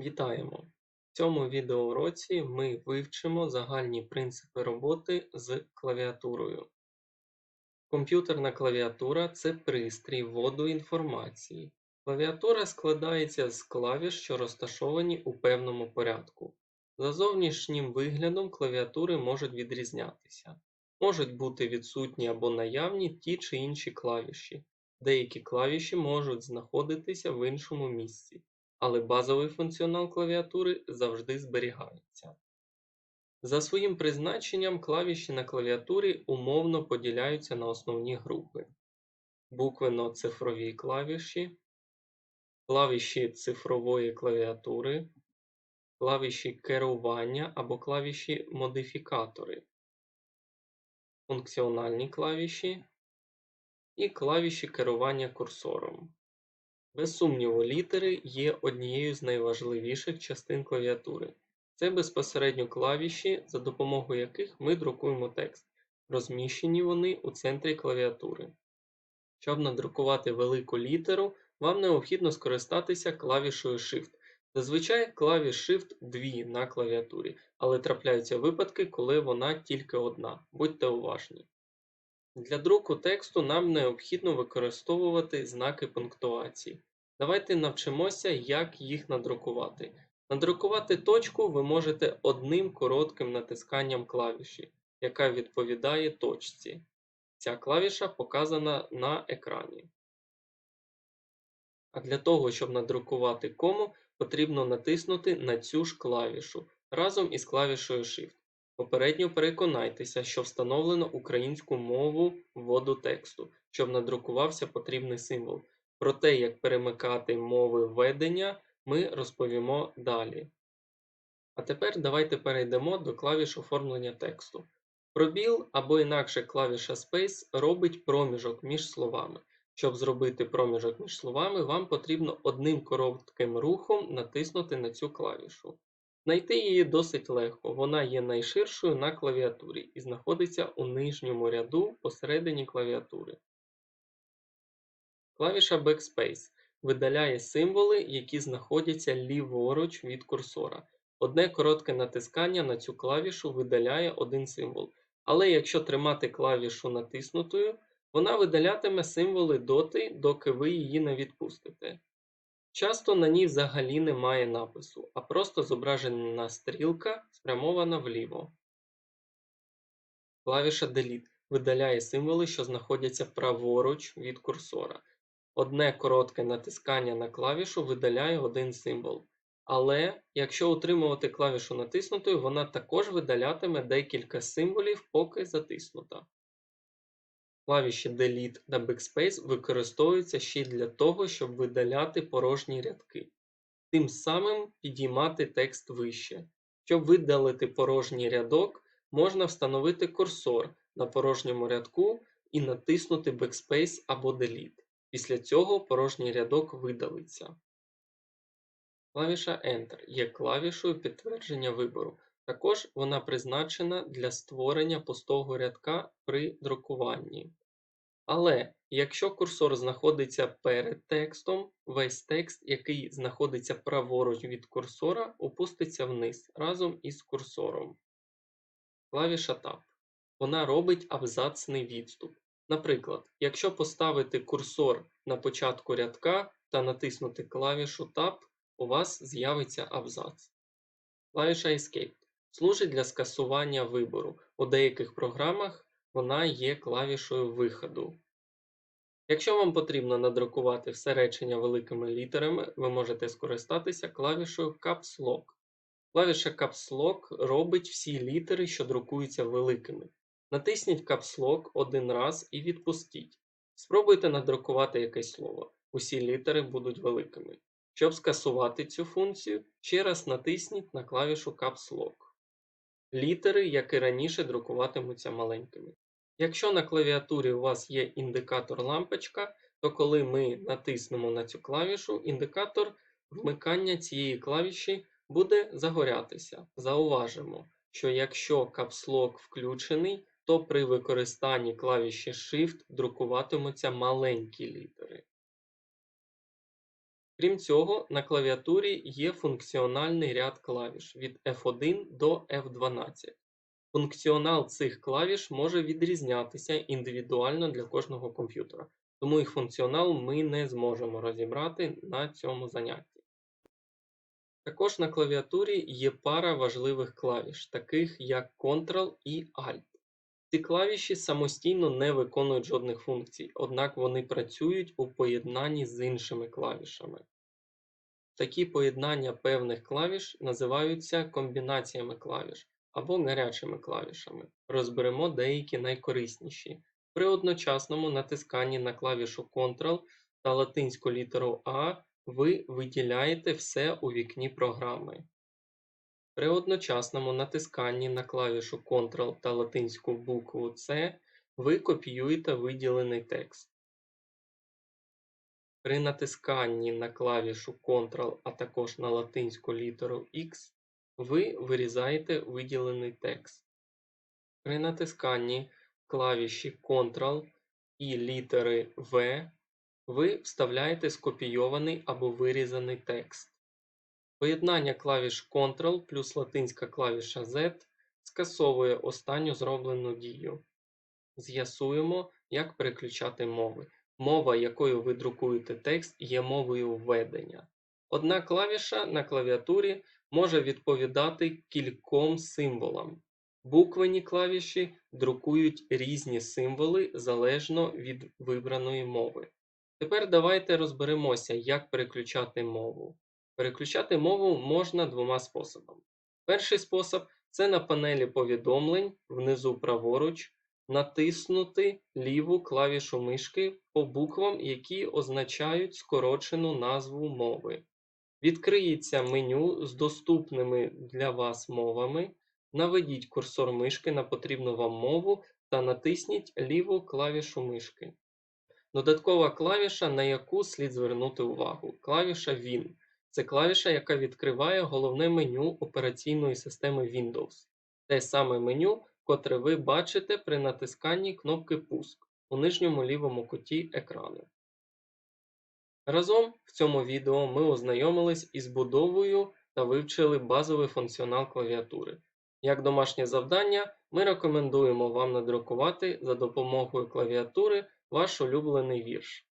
Вітаємо! В цьому відеоуроці ми вивчимо загальні принципи роботи з клавіатурою. Комп'ютерна клавіатура це пристрій вводу інформації. Клавіатура складається з клавіш, що розташовані у певному порядку. За зовнішнім виглядом клавіатури можуть відрізнятися. Можуть бути відсутні або наявні ті чи інші клавіші. Деякі клавіші можуть знаходитися в іншому місці але базовий функціонал клавіатури завжди зберігається. За своїм призначенням клавіші на клавіатурі умовно поділяються на основні групи: буквенно-цифрові клавіші, клавіші цифрової клавіатури, клавіші керування або клавіші модифікатори, функціональні клавіші і клавіші керування курсором. Без сумніву, літери є однією з найважливіших частин клавіатури. Це безпосередньо клавіші, за допомогою яких ми друкуємо текст. Розміщені вони у центрі клавіатури. Щоб надрукувати велику літеру, вам необхідно скористатися клавішою Shift. Зазвичай клавіш Shift дві на клавіатурі, але трапляються випадки, коли вона тільки одна. Будьте уважні. Для друку тексту нам необхідно використовувати знаки пунктуації. Давайте навчимося, як їх надрукувати. Надрукувати точку ви можете одним коротким натисканням клавіші, яка відповідає точці. Ця клавіша показана на екрані. А для того, щоб надрукувати кому, потрібно натиснути на цю ж клавішу разом із клавішою Shift. Попередньо переконайтеся, що встановлено українську мову вводу тексту, щоб надрукувався потрібний символ. Про те, як перемикати мови введення, ми розповімо далі. А тепер давайте перейдемо до клавіш оформлення тексту. Пробіл або інакше клавіша Space робить проміжок між словами. Щоб зробити проміжок між словами, вам потрібно одним коротким рухом натиснути на цю клавішу. Знайти її досить легко, вона є найширшою на клавіатурі і знаходиться у нижньому ряду посередині клавіатури. Клавіша Backspace видаляє символи, які знаходяться ліворуч від курсора. Одне коротке натискання на цю клавішу видаляє один символ, але якщо тримати клавішу натиснутою, вона видалятиме символи доти, доки ви її не відпустите. Часто на ній взагалі немає напису, а просто зображена стрілка, спрямована вліво. Клавіша Delete видаляє символи, що знаходяться праворуч від курсора. Одне коротке натискання на клавішу видаляє один символ. Але якщо утримувати клавішу натиснутою, вона також видалятиме декілька символів, поки затиснута. Клавіші Delete та Backspace використовуються ще й для того, щоб видаляти порожні рядки, тим самим підіймати текст вище. Щоб видалити порожній рядок, можна встановити курсор на порожньому рядку і натиснути Backspace або Delete. Після цього порожній рядок видалиться. Клавіша Enter є клавішою підтвердження вибору. Також вона призначена для створення пустого рядка при друкуванні. Але якщо курсор знаходиться перед текстом, весь текст, який знаходиться праворуч від курсора, опуститься вниз разом із курсором. Клавіша Tab. Вона робить абзацний відступ. Наприклад, якщо поставити курсор на початку рядка та натиснути клавішу Tab, у вас з'явиться абзац. Клавіша Escape служить для скасування вибору. У деяких програмах вона є клавішою виходу. Якщо вам потрібно надрукувати все речення великими літерами, ви можете скористатися клавішою Caps Lock. Клавіша Caps Lock робить всі літери, що друкуються великими. Натисніть Caps Lock один раз і відпустіть. Спробуйте надрукувати якесь слово. Усі літери будуть великими. Щоб скасувати цю функцію, ще раз натисніть на клавішу Caps Lock. Літери, як і раніше, друкуватимуться маленькими. Якщо на клавіатурі у вас є індикатор лампочка, то коли ми натиснемо на цю клавішу, індикатор вмикання цієї клавіші буде загорятися. Зауважимо, що якщо капслок включений, то при використанні клавіші Shift друкуватимуться маленькі літери. Крім цього, на клавіатурі є функціональний ряд клавіш від F1 до F12. Функціонал цих клавіш може відрізнятися індивідуально для кожного комп'ютера, тому їх функціонал ми не зможемо розібрати на цьому занятті. Також на клавіатурі є пара важливих клавіш, таких як Ctrl і Alt. Ці клавіші самостійно не виконують жодних функцій, однак вони працюють у поєднанні з іншими клавішами. Такі поєднання певних клавіш називаються комбінаціями клавіш або гарячими клавішами. Розберемо деякі найкорисніші. При одночасному натисканні на клавішу Ctrl та латинську літеру А ви виділяєте все у вікні програми. При одночасному натисканні на клавішу Ctrl та латинську букву C ви копіюєте виділений текст. При натисканні на клавішу Ctrl, а також на латинську літеру X ви вирізаєте виділений текст. При натисканні клавіші Ctrl і літери V ви вставляєте скопійований або вирізаний текст. Поєднання клавіш Ctrl плюс латинська клавіша Z скасовує останню зроблену дію. З'ясуємо, як переключати мови. Мова, якою ви друкуєте текст, є мовою введення. Одна клавіша на клавіатурі може відповідати кільком символам. Буквені клавіші друкують різні символи залежно від вибраної мови. Тепер давайте розберемося, як переключати мову. Переключати мову можна двома способами. Перший спосіб це на панелі повідомлень внизу праворуч натиснути ліву клавішу мишки по буквам, які означають скорочену назву мови. Відкриється меню з доступними для вас мовами. Наведіть курсор мишки на потрібну вам мову та натисніть ліву клавішу мишки. Додаткова клавіша, на яку слід звернути увагу. Клавіша Win. Це клавіша, яка відкриває головне меню операційної системи Windows. Те саме меню, котре ви бачите при натисканні кнопки Пуск у нижньому лівому куті екрану. Разом в цьому відео ми ознайомились із будовою та вивчили базовий функціонал клавіатури. Як домашнє завдання, ми рекомендуємо вам надрукувати за допомогою клавіатури ваш улюблений вірш.